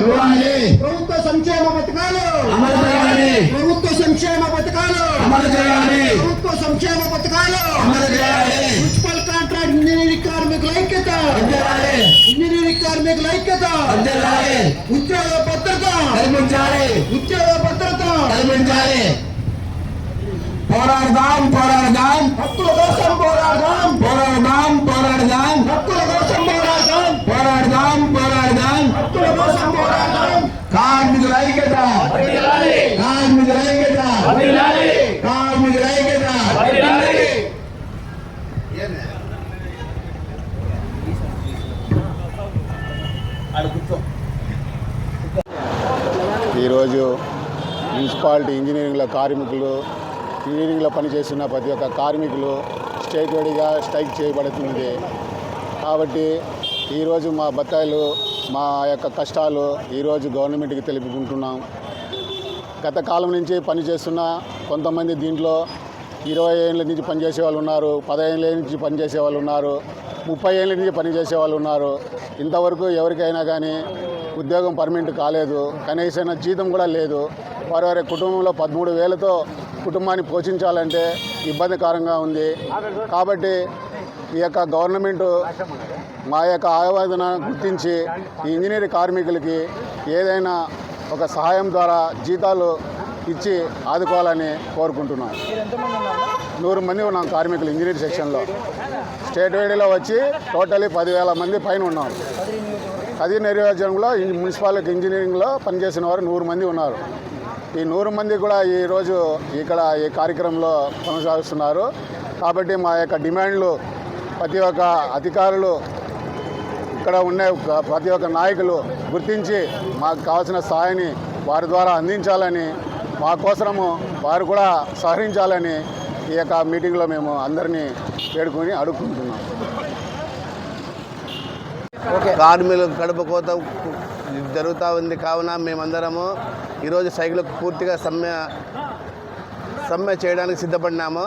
ఇవ్వాలి ప్రభుత్వ సంక్షేమ పథకాలు అమలు చేయాలి ప్రభుత్వ సంక్షేమ పథకాలు అమలు చేయాలి ప్రభుత్వ సంక్షేమ పథకాలు అమలు చేయాలి మున్సిపల్ కాంట్రాక్ట్ ఇంజనీరింగ్ కార్మికుల ఐక్యత వందలాలి ఇంజనీరింగ్ కార్మికుల ఐక్యత వందలాలి ఉద్యోగ భద్రత కల్పించాలి ఉద్యోగ భద్రత కల్పించాలి పోరాడదాం పోరాడదాం ఈరోజు మున్సిపాలిటీ ఇంజనీరింగ్ల కార్మికులు ఇంజనీరింగ్లో పనిచేస్తున్న ప్రతి ఒక్క కార్మికులు స్టేట్ వైడ్గా స్ట్రైక్ చేయబడుతుంది కాబట్టి ఈరోజు మా బత్తాయిలు మా యొక్క కష్టాలు ఈరోజు గవర్నమెంట్కి తెలుపుకుంటున్నాం. గత కాలం నుంచి పనిచేస్తున్న కొంతమంది దీంట్లో ఇరవై ఏళ్ళ నుంచి పనిచేసే వాళ్ళు ఉన్నారు పదహేళ్ళ నుంచి పనిచేసే వాళ్ళు ఉన్నారు ముప్పై ఏళ్ళ నుంచి పనిచేసే వాళ్ళు ఉన్నారు. ఇంతవరకు ఎవరికైనా కానీ ఉద్యోగం పర్మనెంట్ కాలేదు కనీసం జీతం కూడా లేదు. వారి వారి కుటుంబంలో పదమూడు వేలతో కుటుంబాన్ని పోషించాలంటే ఇబ్బందికరంగా ఉంది. కాబట్టి ఈ యొక్క గవర్నమెంటు మా యొక్క ఆవేదన గుర్తించి ఈ ఇంజనీర్ కార్మికులకి ఏదైనా ఒక సహాయం ద్వారా జీతాలు ఇచ్చి ఆదుకోవాలని కోరుకుంటున్నాం నూరు మంది ఉన్నాం కార్మికులు ఇంజనీర్ సెక్షన్లో. స్టేట్ వైడ్లో వచ్చి టోటలీ పదివేల మంది పైన ఉన్నాం. అది నియోజకవర్గంలో ఈ మున్సిపాలిటీ ఇంజనీరింగ్లో పనిచేసిన వారు నూరు మంది ఉన్నారు. ఈ నూరు మంది కూడా ఈరోజు ఇక్కడ ఈ కార్యక్రమంలో కొనసాగిస్తున్నారు. కాబట్టి మా యొక్క డిమాండ్లు ప్రతి ఒక్క అధికారులు ఇక్కడ ఉన్న ప్రతి ఒక్క నాయకులు గుర్తించి మాకు కావాల్సిన సహాయాన్ని వారి ద్వారా అందించాలని మా కోసము వారు కూడా సహకరించాలని ఈ యొక్క మీటింగ్లో మేము అందరినీ వేడుకొని అడుగుకుంటున్నాం. కార్మికులు కడుపు కోత జరుగుతూ ఉంది కావున మేమందరము ఈరోజు సైకిల్ పూర్తిగా సమ్మె సమ్మె చేయడానికి సిద్ధపడినాము.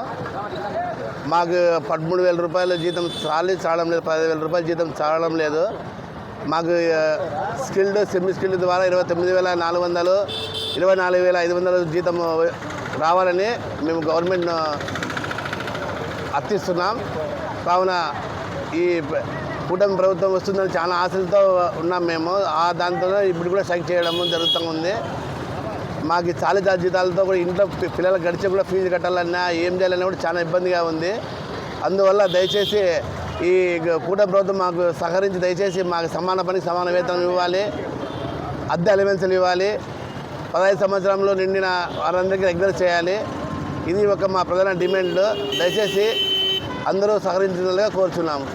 మాకు పదమూడు వేల రూపాయల జీతం చాలి చాలడం లేదు పదివేల రూపాయల జీతం చాలడం లేదు. మాకు స్కిల్డ్ సెమీ స్కిల్డ్ ద్వారా ఇరవై తొమ్మిది వేల నాలుగు వందలు ఇరవై నాలుగు వేల ఐదు వందలు జీతం రావాలని మేము గవర్నమెంట్ అర్థిస్తున్నాం. కావున ఈ కూటమి ప్రభుత్వం వస్తుందని చాలా ఆశలతో ఉన్నాం మేము. ఆ దాంతో ఇప్పుడు కూడా సైక్ చేయడం జరుగుతూ ఉంది. మాకు చాలి జీతాలతో కూడా ఇంట్లో పిల్లలు పిల్లలకు గడిచి కూడా ఫీజు కట్టాలన్నా ఏం చేయాలన్నా కూడా చాలా ఇబ్బందిగా ఉంది. అందువల్ల దయచేసి ఈ కూటమి ప్రభుత్వం మాకు సహకరించి దయచేసి మాకు సమాన పనికి సమాన వేతనం ఇవ్వాలి. అద్దె అలవెన్సులు ఇవ్వాలి. పదహైదు సంవత్సరంలో నిండిన వారందరికీ రెగ్యులర్ చేయాలి. ఇది ఒక మా ప్రధాన డిమాండ్. దయచేసి అందరూ సహకరించినట్లుగా కోరుచున్నాము.